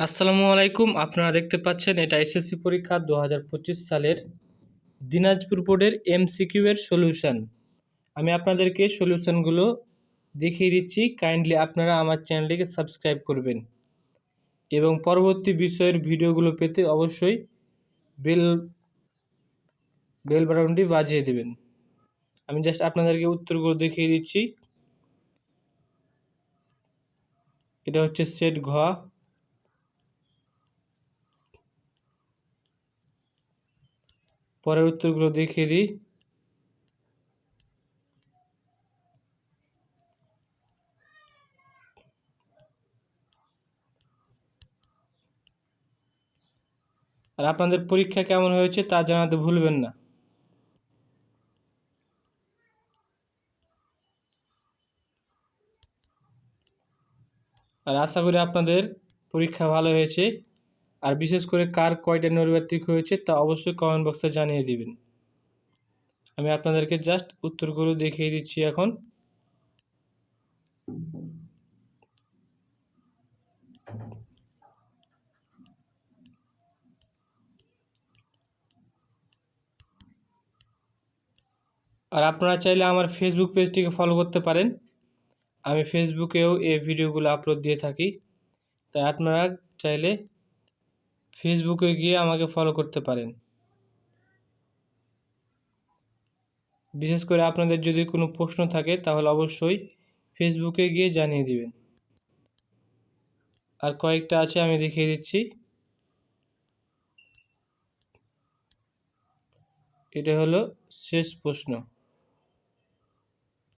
আসসালামু আলাইকুম। আপনারা দেখতে পাচ্ছেন এটা এসএসসি পরীক্ষা দু হাজার পঁচিশ সালের দিনাজপুর বোর্ডের এমসিকিউ এর সলিউশন আমি আপনাদেরকে সলিউশনগুলো দেখিয়ে দিচ্ছি। কাইন্ডলি আপনারা আমার চ্যানেলটিকে সাবস্ক্রাইব করবেন। এবং পরবর্তী বিষয়ের ভিডিওগুলো পেতে অবশ্যই বেল বেল বাটনটি বাজিয়ে দেবেন। আমি জাস্ট আপনাদেরকে উত্তরগুলো দেখিয়ে দিচ্ছি। এটা হচ্ছে সেট ঘ। পরের উত্তরগুলো দেখিয়ে দিই। আর আপনাদের পরীক্ষা কেমন হয়েছে তা জানাতে ভুলবেন না। আর আশা করি আপনাদের পরীক্ষা ভালো হয়েছে। আর বিশেষ করে কার কয়টা নৈর্ব্যক্তিক হয়েছে তা অবশ্যই কমেন্ট বক্সে জানিয়ে দিবেন। আমি আপনাদেরকে জাস্ট উত্তরগুলো দেখিয়ে দিচ্ছি এখন। আর আপনারা চাইলে আমার ফেসবুক পেজটিকে ফলো করতে পারেন। আমি ফেসবুকেও এই ভিডিওগুলো আপলোড দিয়ে থাকি। তাই আপনারা চাইলে ফেসবুকে গিয়ে আমাকে ফলো করতে পারেন। বিশেষ করে আপনাদের যদি কোনো প্রশ্ন থাকে, তাহলে অবশ্যই ফেসবুকে গিয়ে জানিয়ে দিবেন। আর কয়েকটা আছে, আমি দেখিয়ে দিচ্ছি। এটা হলো শেষ প্রশ্ন।